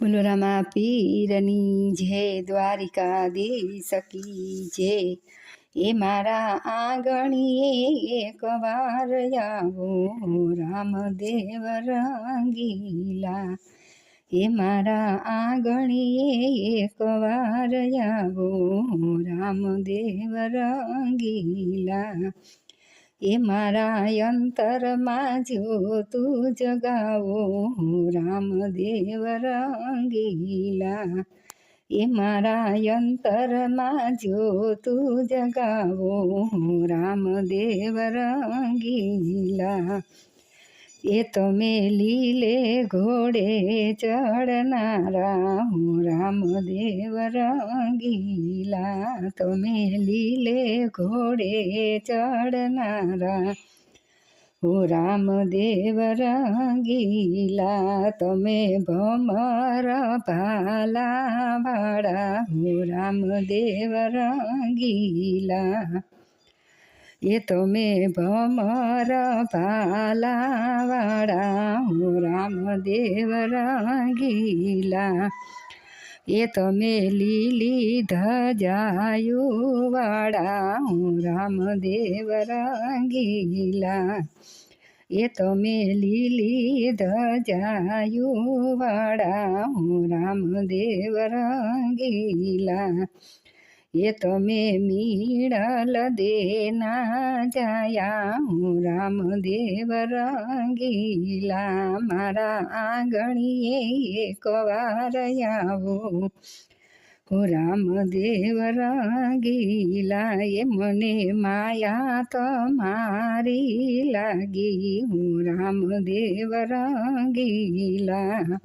બોલોરામા પીરની જે દ્વારિકા દેવી સકી છે એ મારા આંગણીએ એક વાર આવો રામદેવ રંગીલા એ મારા આંગણીએ એક વાર આવો રામદેવ રંગીલા એ મારા અંતરમાં જ્યોતું જગાવો રામદેવ રંગીલા. એ મારા અંતરમાં જ્યોતું જગાવો રામદેવ રંગીલા. એ તમે લીલે ઘોડે ચડનારા, હું રામદેવ રંગીલા. તમે લીલે ઘોડે ચડનારા, હો રામદેવ રંગીલા. તમે ભમર ભાલા વાળા હો રામદેવ રંગીલા. એ તમે ભમર ભાલાવાળા, હું રામદેવ રંગીલા. એ તમે લીલી ધજાયુવાળા, હું રામદેવ રંગીલા. એ તમે લીલી ધજાયુવાળા, હું રામદેવ રંગીલા. એ તમે મીણલ દેના જાયા હું રામદેવ રંગીલા મારા આંગણીએ એક વાર આવો. હું રામદેવ રંગીલા, એ મને માયા તમારી લાગી. હું રામદેવ રંગીલા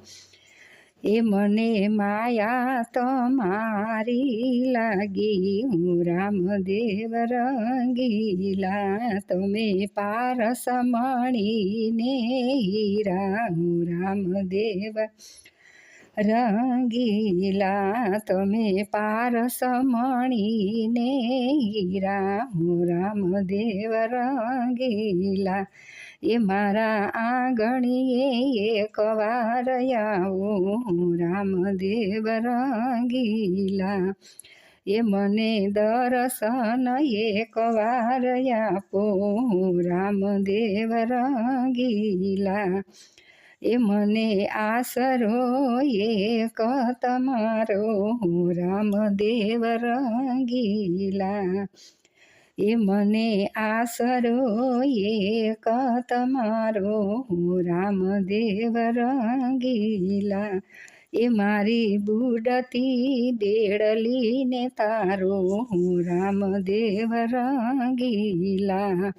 એ મને માયા તમારી લાગી, હું રામદેવ રંગીલા. તમે પારસ મણીને હીરા, હું રામદેવ રંગીલા. તમે પારસ મણીને હીરા, હું રામદેવ રંગીલા. એ મારા આંગણીએ એક વાર આવું રામદેવ રંગીલા. એ મને દર્શન એક વાર આપો રામદેવ રંગીલા. એ મને આસરો એક તમારો રામદેવ રંગીલા. એ મને આસરો એક તમારો. રામદેવ રંગીલા. એ મારી બુડતી બેડલીને તારો. રામદેવ રંગીલા.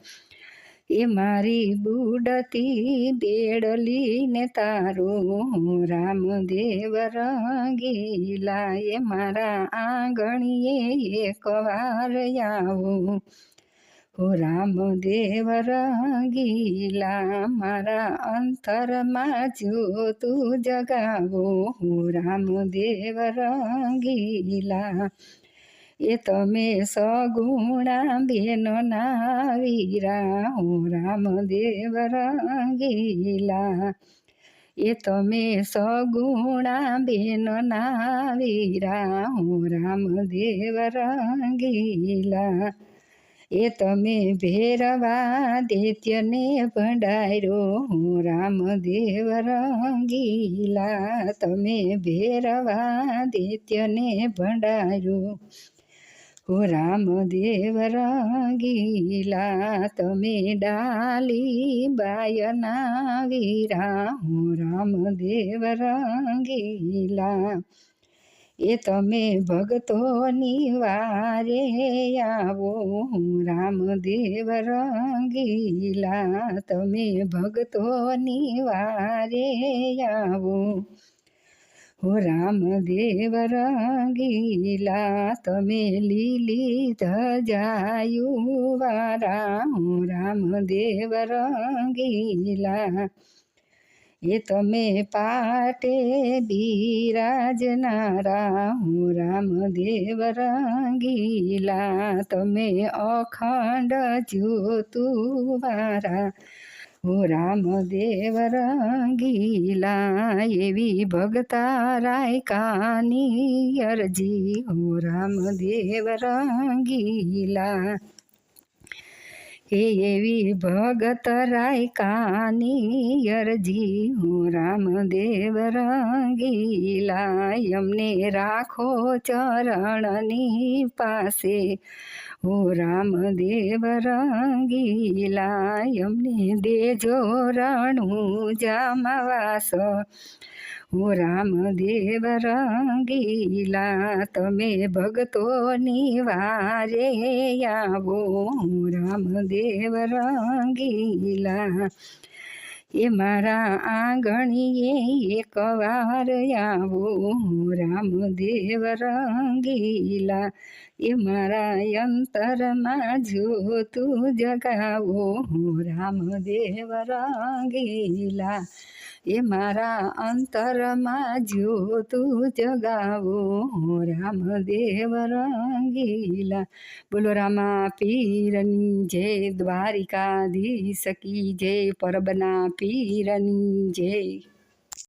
એ મારી બુડતી બેડલીને તારો રામદેવ રંગીલા, એ મારા આંગણીએ એક વાર આવો. હો રામદેવ રંગીલા, મારા અંતરમાં જો તું જગાવો. હો રામદેવ રંગીલા એ તમે સગુણા બેન નાવીરા, હું રામદેવ રંગીલા. એ તમે સગુણા બેન નાવીરા, હું રામદેવ રંગીલા. એ તમે ભેરવા દૈત્યને ભંડાર્યો, હું રામદેવ રંગીલા. તમે ભેરવા દૈત્યને ભંડાર્યો હો રામદેવ રંગીલા, તમે ડાલી બાયના વીરા હું રામદેવ રંગીલા, એ તમે ભગતોની વારે આવો. રામદેવ રંગીલા, તમે ભગતોની વારે આવો. હો રામદેવ રંગીલા, તમે લીલી ધજાયું વારા રામ દેવ રંગીલા, એ તમે પાટે બિરાજનારા. હું રામદેવ રંગીલા, તમે અખંડ જ્યોતુ હો રામદેવ રંગીલા એવી ભગતા રાયકાની અરજી હો રામદેવ રંગીલા એ એવી ભગત રાયકાની અરજી હું રામદેવ રંગીલા એમને રાખો ચરણની પાસે હો રામ દેવ રંગીલા અમને દેજો રણું જામવાસ હો રામ દેવ રંગીલા તમે ભગતોની વારે આવો. હું રામદેવ રંગીલા એ મારા આંગણીએ એકવાર આવો. હું રામદેવ રંગીલા એ મારા અંતરમાં જોતું જગાવો, હું રામદેવ રંગીલા. એ મારા અંતરમાં જ્યોતું જગાવો રામદેવ રંગીલા. બોલો રામા પીરની જય દ્વારિકાધીશ કી જય પરબના પીરની જય